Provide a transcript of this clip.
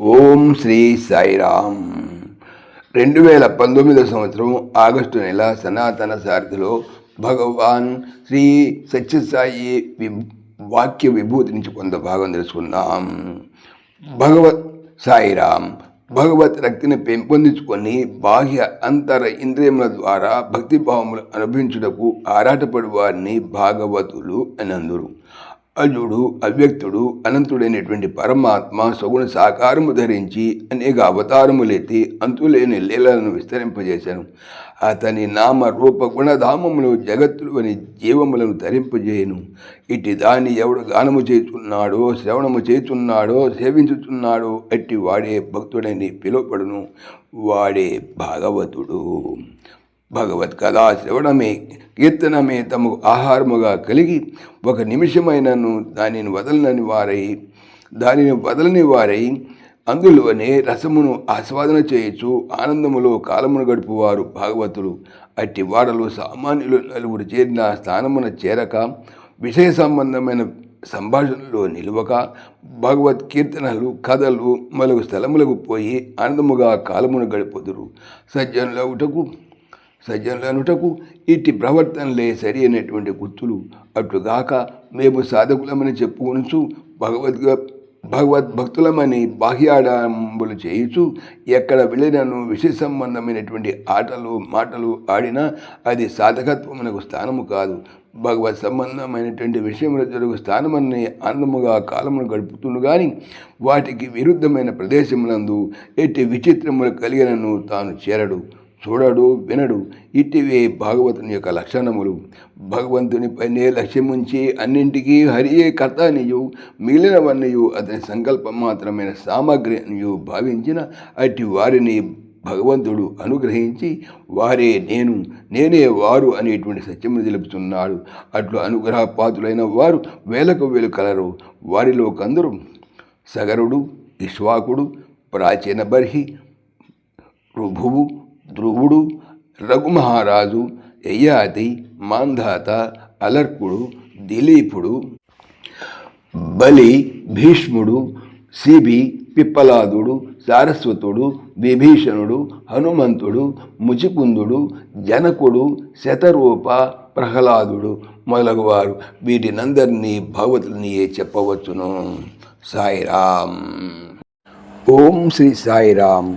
ఓం శ్రీ సాయిరామ్. రెండు వేల పంతొమ్మిదో సంవత్సరం ఆగస్టు నెల సనాతన సారథిలో భగవాన్ శ్రీ సత్యసాయి వి వాక్య విభూతి నుంచి కొంత భాగం తెలుసుకుందాం. భగవత్ సాయిరామ్ భగవత్ రక్తిని పెంపొందించుకొని బాహ్య అంతర ఇంద్రియముల ద్వారా భక్తి భావములు అనుభవించుటకు ఆరాటపడి వారిని భాగవతులు అనందురు. అజుడు అవ్యక్తుడు అనంతుడైనటువంటి పరమాత్మ సగుణ సాకారము ధరించి అనేక అవతారములెత్తి అంతులేని లీలలను విస్తరింపజేశాను. అతని నామ రూప గుణధామములు జగత్తులు అని జీవములను ధరింపజేయను. ఇట్టి దాన్ని ఎవడు గానము చేస్తున్నాడో శ్రవణము చేస్తున్నాడో సేవించుతున్నాడో అట్టి వాడే భక్తుడని పిలువపడును వాడే భాగవతుడు. భగవత్ కథా శ్రవణమే కీర్తనమే తమకు ఆహారముగా కలిగి ఒక నిమిషమైనను దానిని వదలని వారై దానిని వదలని వారై అందులోనే రసమును ఆస్వాదన చేయొచ్చు ఆనందములో కాలమును గడుపువారు భాగవతులు. అట్టి వాడలు సామాన్యులు నలుగురు చేరిన స్థానమున చేరక విషయ సంబంధమైన సంభాషణలో నిలువక భగవత్ కీర్తనలు కథలు మలుగు స్థలములకు పోయి ఆనందముగా కాలమును గడుపుదురు. సజ్జనులవుటకు సజ్జనులనుటకు ఇట్టి ప్రవర్తనలే సరి అయినటువంటి గుర్తులు. అటుగాక మేము సాధకులమని చెప్పుకొనుచు భగవద్గ భగవద్భక్తులమని బాహ్యాడంబులు చేయుచు ఎక్కడ వెళ్ళినను విషయ సంబంధమైనటువంటి ఆటలు మాటలు ఆడినా అది సాధకత్వమునకు స్థానము కాదు. భగవత్ సంబంధమైనటువంటి విషయంలో జరుగు స్థానమని ఆనందముగా కాలమును గడుపుతుండు కానీ వాటికి విరుద్ధమైన ప్రదేశములందు ఎట్టి విచిత్రములు కలిగినను తాను చేరడు. చూడడు వినడు. ఇట్టివే భాగవతుని యొక్క లక్షణములు. భగవంతునిపైనే లక్ష్యముంచి అన్నింటికీ హరియే కర్త అనియు మిగిలినవన్నయు అతని సంకల్పం మాత్రమైన సామగ్రి అనియు భావించిన అట్టి వారిని భగవంతుడు అనుగ్రహించి వారే నేను నేనే వారు అనేటువంటి సత్యమును తెలుపుతున్నాడు. అట్లు అనుగ్రహపాతులైన వారు వేలకు వేలు కలరు. వారిలో కొందరు సగరుడు ఇష్వాకుడు ప్రాచీన బర్హి రుభువు ధ్రువుడు రఘుమహారాజు యయాతి మాంధాత అలర్కుడు దిలీపుడు బలి భీష్ముడు సిబి పిప్పలాదుడు సారస్వతుడు విభీషణుడు హనుమంతుడు ముచికుందుడు జనకుడు శతరూప ప్రహ్లాదుడు మొదలగువారు. వీటినందరినీ భగవతునియే చెప్పవచ్చును. సాయిరామ్. ఓం శ్రీ సాయిరామ్.